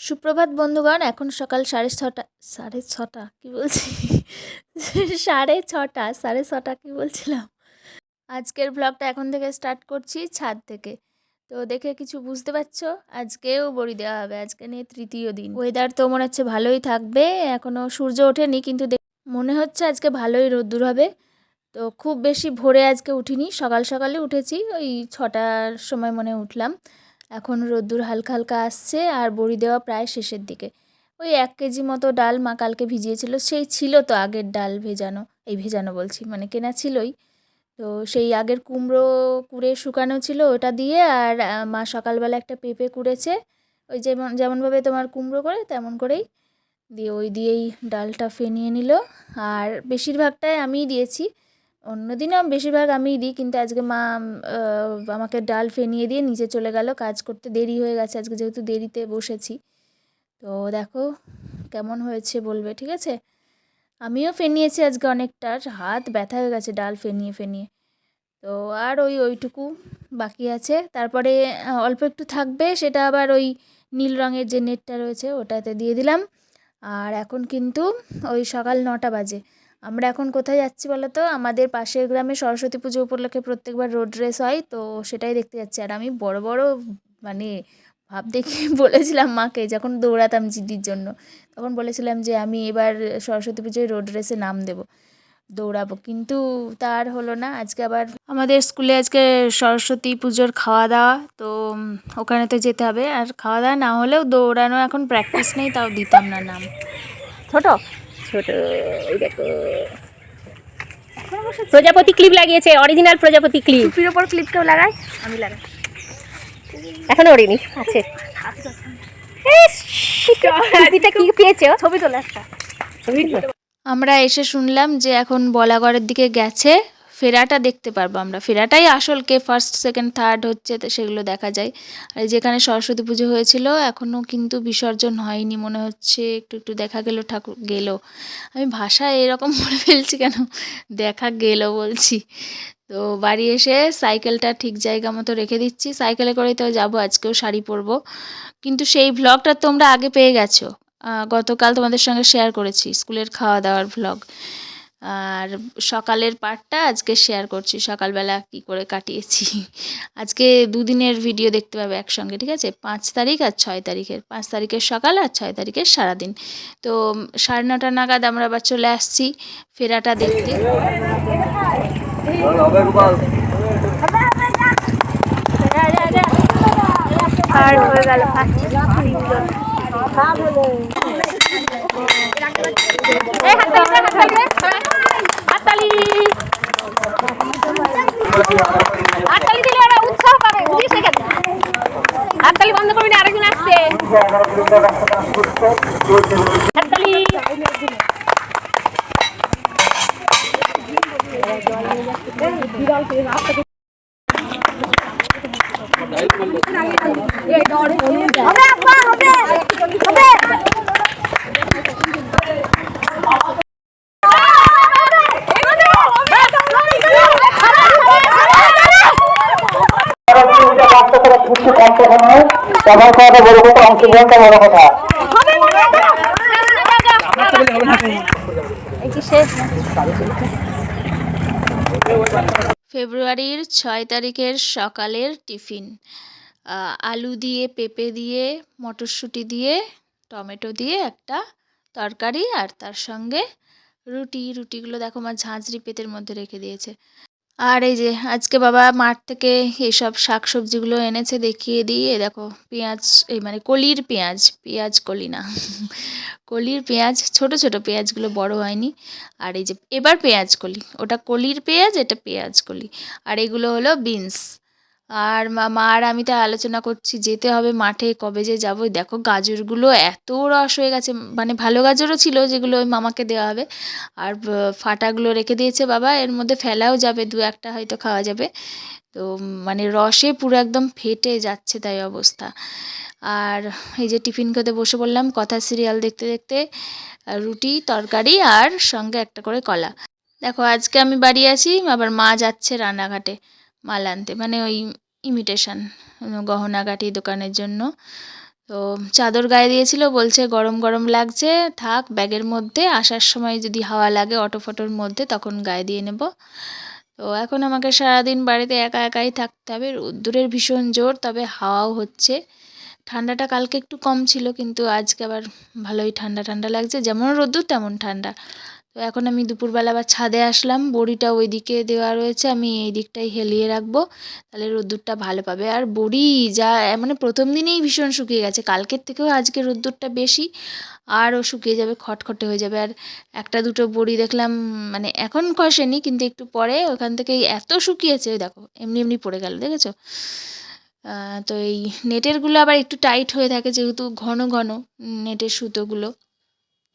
সুপ্রভাত, বন্ধুগণ। এখন সকাল সাড়ে ছটা সাড়ে ছটা? কী বলছি? সাড়ে ছটা সাড়ে ছটা কী বলছিলাম? আজকের ব্লগটা এখন থেকে স্টার্ট করছি ছাদ থেকে। তো দেখে কিছু বুঝতে পারছ? আজকেও বড়ি দেওয়া হবে। আজকে নিয়ে তৃতীয় দিন। ওয়েদার তো মনে হচ্ছে ভালোই থাকবে। এখনও সূর্য ওঠেনি, কিন্তু মনে হচ্ছে আজকে ভালোই রোদ্দুর হবে। তো খুব বেশি ভোরে আজকে উঠিনি। সকাল সকালে উঠেছি। ওই ছটার সময় মনে উঠলাম। এখন রোদ্দুর হালকা হালকা আসছে আর বড়ি দেওয়া প্রায় শেষের দিকে। ওই এক কেজি মতো ডাল মা কালকে ভিজিয়েছিল, সেই ছিল তো আগের ডাল ভেজানো, এই ভেজানো বলছি মানে কেনা ছিলই। তো সেই আগের কুমড়ো কুড়ে শুকানো ছিল ওটা দিয়ে আর মা সকালবেলা একটা পেঁপে কুড়েছে, ওই যেমন, যেমনভাবে তোমার কুমড়ো করে তেমন করেই দিয়ে ওই দিয়েই ডালটা ফেনিয়ে নিল। আর বেশিরভাগটাই আমিই দিয়েছি। অন্যদিনও বেশিরভাগ আমিই দিই, কিন্তু আজকে মা আমাকে ডাল ফেনিয়ে দিয়ে নিচে চলে গেল। কাজ করতে দেরি হয়ে গেছে, আজকে যেহেতু দেরিতে বসেছি। তো দেখো কেমন হয়েছে বলবে, ঠিক আছে? আমিও ফেনিয়েছি আজকে অনেকটার হাত ব্যথা হয়ে গেছে ডাল ফেনিয়ে ফেনিয়ে। তো আর ওই ওইটুকু বাকি আছে। তারপরে অল্প একটু থাকবে, সেটা আবার ওই নীল রঙের যে নেটটা রয়েছে, ওটাতে দিয়ে দিলাম। আর এখন কিন্তু ওই সকাল নটা বাজে। আমরা এখন কোথায় যাচ্ছি বলো তো আমাদের পাশের গ্রামে সরস্বতী পুজো উপলক্ষে প্রত্যেকবার রোড রেস হয়, তো সেটাই দেখতে যাচ্ছি। আর আমি বড় বড় মানে ভাব দেখে বলেছিলাম মাকে যখন দৌড়াতাম জিদির জন্য। তখন বলেছিলাম যে আমি এবার সরস্বতী পুজোয় রোড রেসে নাম দেবো, দৌড়াবো। কিন্তু তার হলো না, আজকে আবার আমাদের স্কুলে আজকে সরস্বতী পুজোর খাওয়া দাওয়া তো ওখানে তো যেতে হবে। আর খাওয়া দাওয়া না হলেও দৌড়ানো এখন প্র্যাকটিস নেই, তাও দিতাম না নাম। ছোট? ছোট এই দেখো। প্রজাপতি ক্লিপ লাগিয়েছে অরিজিনাল প্রজাপতি ক্লিপ টুপির ওপর ক্লিপ কেউ লাগায়? আমি লাগাই। এখনও ওড়িনি আছে। কি পেয়েছ? ছবি তোলা একটা। আমরা এসে শুনলাম যে এখন বলাগড়ের দিকে গেছে। ফেরাটা দেখতে পারব আমরা। ফেরাটাই আসল কে? ফার্স্ট সেকেন্ড থার্ড হচ্ছে সেগুলো দেখা যায়। আর যেখানে সরস্বতী পুজো হয়েছিল এখনও কিন্তু বিসর্জন হয়নি, মনে হচ্ছে একটু একটু দেখা গেল, ঠাকুর গেল। আমি ভাষা এরকম বলে ফেলছি কেন? দেখা গেল বলছি। তো বাড়ি এসে সাইকেলটা ঠিক জায়গা মতো রেখে দিচ্ছি। সাইকেলে করেই তো যাব, আজকেও শাড়ি পরবো। কিন্তু সেই ভ্লগটা তোমরা আগে পেয়ে গেছো। গতকাল তোমাদের সঙ্গে শেয়ার করেছি, স্কুলের খাওয়া দাওয়ার ভ্লগ আর সকালের পার্টটা আজকে শেয়ার করছি। সকালবেলা কি করে কাটিয়েছি? আজকে দুদিনের ভিডিও দেখতে পাবে একসঙ্গে ঠিক আছে? পাঁচ তারিখ আর ছয় তারিখের। পাঁচ তারিখের সকাল আর ছয় তারিখের সারাদিন। তো সাড়ে নটা নাগাদ আমরা আবার চলে আসছি ফেরাটা দেখতে। আর হয়ে গেল হাততালি দিলে ওরা উৎসাহ পাবে বুঝিস এখানে হাততালি বন্ধ করবি না আরেকজন আসছে। হাততালি ব্যবহার করাটা বড় কথা, অংশগ্রহণটা বড় কথা। ফেব্রুয়ারির ছয় তারিখের সকালের টিফিন। আলু দিয়ে, পেঁপে দিয়ে, মটরশুঁটি দিয়ে, টমেটো দিয়ে একটা তরকারি আর তার সঙ্গে রুটি। রুটিগুলো দেখো মা ঝাঁঝরি পেতের মধ্যে রেখে দিয়েছে। আর এই যে আজকে বাবা মাঠ থেকে এইসব শাক সবজিগুলো এনেছে, দেখিয়ে দিয়ে দেখো, পেঁয়াজ, এই মানে কলির পেঁয়াজ পেঁয়াজ কলি না, কলির পেঁয়াজ, ছোট ছোট পেঁয়াজগুলো বড় হয়নি। আর এই যে এবার পেঁয়াজ কলি, ওটা কলির পেঁয়াজ, এটা পেঁয়াজ কলি। আর এগুলো হলো বিনস। আর মা আর আমি তো আলোচনা করছি, যেতে হবে মাঠে, কবে যে যাব। দেখো গাজরগুলো এত রস হয়ে গেছে মানে ভালো গাজরও ছিল যেগুলো ওই মামাকে দেওয়া হবে। আর ফাটাগুলো রেখে দিয়েছে বাবা, এর মধ্যে ফেলাও যাবে, দু একটা হয়তো খাওয়া যাবে। তো মানে রসে পুরো একদম ফেটে যাচ্ছে তাই অবস্থা। আর এই যে টিফিন খেতে বসে পড়লাম, কথা সিরিয়াল দেখতে দেখতে, রুটি, তরকারি আর সঙ্গে একটা করে কলা। দেখো আজকে আমি বাড়ি আছি, আবার মা যাচ্ছে রান্নাঘাটে। মাল আনতে মানে ওই ইমিটেশন গহনাগাটি দোকানের জন্য। তো চাদর গায়ে দিয়েছিল, বলছে গরম গরম লাগছে, থাক, ব্যাগের মধ্যে, আসার সময় যদি হাওয়া লাগে অটো ফটোর মধ্যে, তখন গায়ে দিয়ে নেব। তো এখন আমাকে সারাদিন বাড়িতে একা একাই থাকতে হবে, রোদ্দুরের ভীষণ জোর, তবে হাওয়াও হচ্ছে। ঠান্ডাটা কালকে একটু কম ছিল, কিন্তু আজকে আবার ভালোই ঠান্ডা ঠান্ডা লাগছে, যেমন রোদ্দুর তেমন ঠান্ডা। তো এখন আমি দুপুরবেলা আবার ছাদে আসলাম, বড়িটা ওই দিকে দেওয়া রয়েছে, আমি এই দিকটাই হেলিয়ে রাখব, তাহলে রোদ্দুরটা ভালো পাবে। আর বড়ি যা মানে প্রথম দিনেই ভীষণ শুকিয়ে গেছে, কালকের থেকেও আজকে রোদ্দুরটা বেশি, আরও শুকিয়ে যাবে, খটখটে হয়ে যাবে। আর একটা দুটো বড়ি দেখলাম মানে এখন কষেনি, কিন্তু একটু পরে ওখান থেকেই এত শুকিয়েছে দেখো, এমনি এমনি পড়ে গেল, দেখেছ? তো এই নেটেরগুলো আবার একটু টাইট হয়ে থাকে, যেহেতু ঘন ঘন নেটের সুতোগুলো।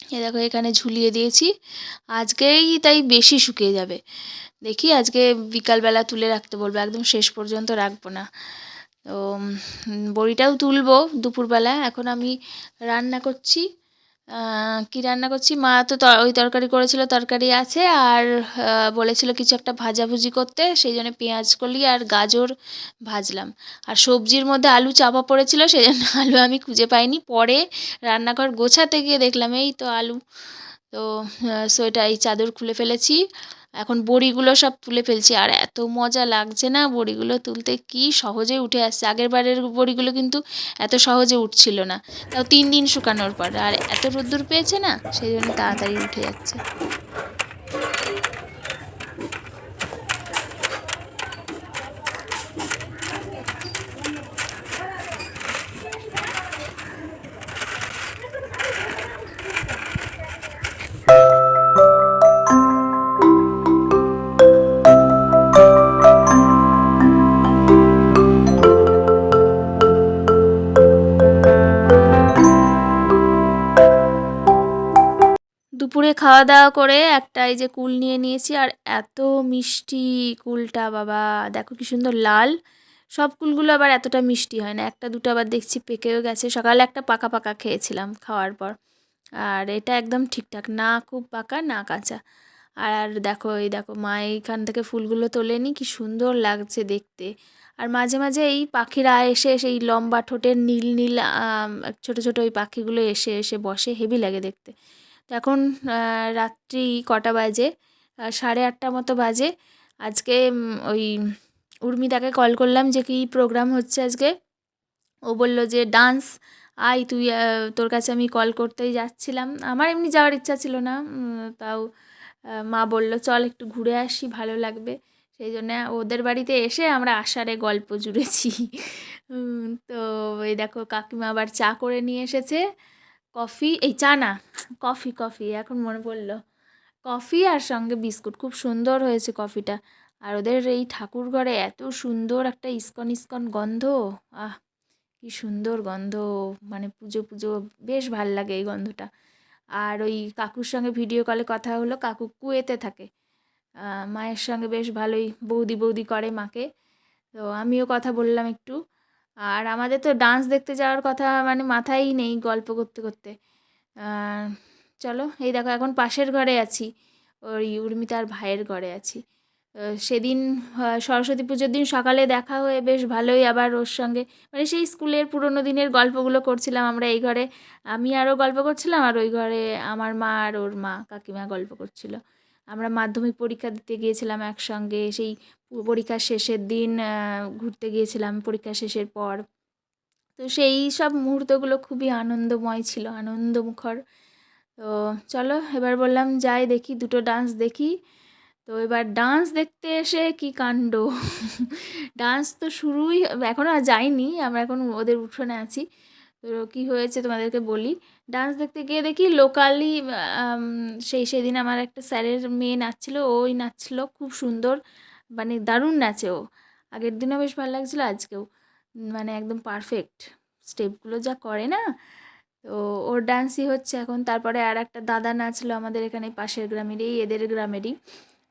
এ দেখো, এখানে ঝুলিয়ে দিয়েছি। আজকেই তাই বেশি শুকিয়ে যাবে। দেখি আজকে বিকালবেলা তুলে রাখতে বলব, একদম শেষ পর্যন্ত রাখব না। তো বড়িটাও তুলবো দুপুরবেলা। এখন আমি রান্না করছি। কি রান্না করছি? মা তো ওই তরকারি করেছিল, তরকারি আছে আর বলেছিল কিছু একটা ভাজাভুজি করতে, সেই জন্য পেঁয়াজ কলি আর গাজর ভাজলাম। আর সবজির মধ্যে আলু চাপা পড়েছিল, সেই জন্য আলু আমি খুঁজে পাইনি। পরে রান্নাঘর গোছাতে গিয়ে দেখলাম, এই তো আলু তো সোয়েটার এই চাদর খুলে ফেলেছি। এখন বড়িগুলো সব তুলে ফেলছি। আর এত মজা লাগছে না বড়িগুলো তুলতে? কি সহজে উঠে আসছে। আগের বারের বড়িগুলো কিন্তু এত সহজে উঠছিল না। তাও তিন দিন শুকানোর পর। আর এত রোদ্দুর পেয়েছে না? সেই জন্য তাড়াতাড়ি উঠে যাচ্ছে। দুপুরে খাওয়া দাওয়া করে একটা এই যে কুল নিয়ে নিয়েছি আর এত মিষ্টি কুলটা, বাবা। দেখো কি সুন্দর লাল। সব কুলগুলো আবার এতটা মিষ্টি হয় না। একটা, দুটো আবার দেখছি পেকেও গেছে। সকালে একটা পাকা পাকা খেয়েছিলাম খাওয়ার পর। আর এটা একদম ঠিকঠাক, না খুব পাকা, না কাঁচা। আর দেখো, এই দেখো, মা এইখান থেকে ফুলগুলো তোলেনি। কি সুন্দর লাগছে দেখতে। আর মাঝে মাঝে এই পাখিরা এসে এসে এই লম্বা ঠোঁটের নীল নীল ছোট ছোট ওই পাখিগুলো এসে এসে বসে। হেভি লাগে দেখতে। এখন রাত্রি কটা বাজে? সাড়ে আটটা মতো বাজে। আজকে ওই উর্মিতাকে কল করলাম যে কী প্রোগ্রাম হচ্ছে আজকে? ও বলল যে, ডান্স। আয় তুই তোর কাছে আমি কল করতেই যাচ্ছিলাম। আমার এমনি যাওয়ার ইচ্ছা ছিল না তাও মা বলল, চল একটু ঘুরে আসি, ভালো লাগবে। সেই জন্য ওদের বাড়িতে এসে আমরা আষাঢ়ে গল্প জুড়েছি। তো এই দেখো, কাকিমা আবার চা করে নিয়ে এসেছে। কফি, এই চা না, কফি কফি, এখন মনে পড়ল। কফি আর সঙ্গে বিস্কুট, খুব সুন্দর হয়েছে কফিটা। আর ওদের এই ঠাকুর ঘরে এত সুন্দর একটা ইস্কন ইস্কন গন্ধ, আহ, কি সুন্দর গন্ধ মানে পুজো পুজো, বেশ ভালো লাগে এই গন্ধটা। আর ওই কাকুর সঙ্গে ভিডিও কলে কথা হলো, কাকু কুয়েতে থাকে। মায়ের সঙ্গে বেশ ভালোই বৌদি বৌদি করে মাকে। তো আমিও কথা বললাম একটু। আর আমাদের তো ডান্স দেখতে যাওয়ার কথা মানে মাথায় নেই গল্প করতে করতে। চলো, এই দেখো, এখন পাশের ঘরে আছি। ওই উর্মিতার ভাইয়ের ঘরে আছি। সেদিন সরস্বতী পুজোর দিন সকালে দেখা হয়ে বেশ ভালোই আবার ওর সঙ্গে মানে সেই স্কুলের পুরোনো দিনের গল্পগুলো করছিলাম আমরা এই ঘরে। আমি আরও গল্প করছিলাম আর ওই ঘরে আমার মা আর ওর মা কাকিমা গল্প করছিল। আমরা মাধ্যমিক পরীক্ষা দিতে গিয়েছিলাম একসঙ্গে, সেই পরীক্ষার শেষের দিন ঘুরতে গিয়েছিলাম পরীক্ষা শেষের পর। তো সেই সব মুহূর্তগুলো খুবই আনন্দময় ছিল, আনন্দমুখর। তো চলো, এবার বললাম, যাই দেখি, দুটো ডান্স দেখি। তো এবার ডান্স দেখতে এসে কি কাণ্ড? ডান্স তো শুরুই এখনও যাইনি, আমরা এখন ওদের উঠোনে আছি। তো কী হয়েছে তোমাদেরকে বলি? ডান্স দেখতে গিয়ে দেখি লোকালি সেই সেদিন আমার একটা স্যারের মেয়ে নাচছিল, ওই নাচছিল, খুব সুন্দর মানে দারুণ নাচে ও। আগের দিনও বেশ ভালো লাগছিল, আজকেও মানে একদম পারফেক্ট স্টেপগুলো যা করে না? তো ওর ডান্সই হচ্ছে এখন, তারপরে আর একটা দাদা নাচলো আমাদের এখানে পাশের গ্রামেরই, এদের গ্রামেরই।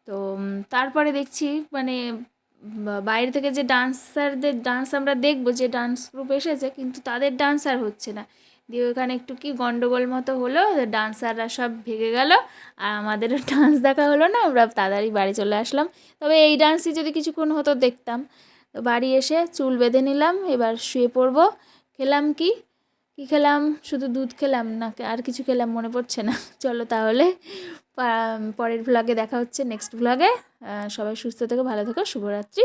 তো তারপরে দেখছি মানে বাইরে থেকে যে ডান্সারদের ডান্স আমরা দেখব, যে ডান্স গ্রুপ এসেছে, কিন্তু তাদের ডান্স আর হচ্ছে না। দিয়ে ওখানে একটু কি গন্ডগোল মতো হলো ডান্সাররা সব ভেঙে গেল, আর আমাদেরও ডান্স দেখা হলো না, আমরা তাড়াতাড়ি বাড়ি চলে আসলাম। তবে এই ডান্সই যদি কিছুক্ষণ হতো দেখতাম। তো বাড়ি এসে চুল বেঁধে নিলাম, এবার শুয়ে পড়ব। খেলাম কি? কী খেলাম? শুধু দুধ খেলাম না, আর কিছু খেলাম, মনে পড়ছে না। চলো তাহলে পরের ভ্লগে দেখা হচ্ছে নেক্সট ভ্লগে সবাই সুস্থ থেকো ভালো থেকো শুভরাত্রি।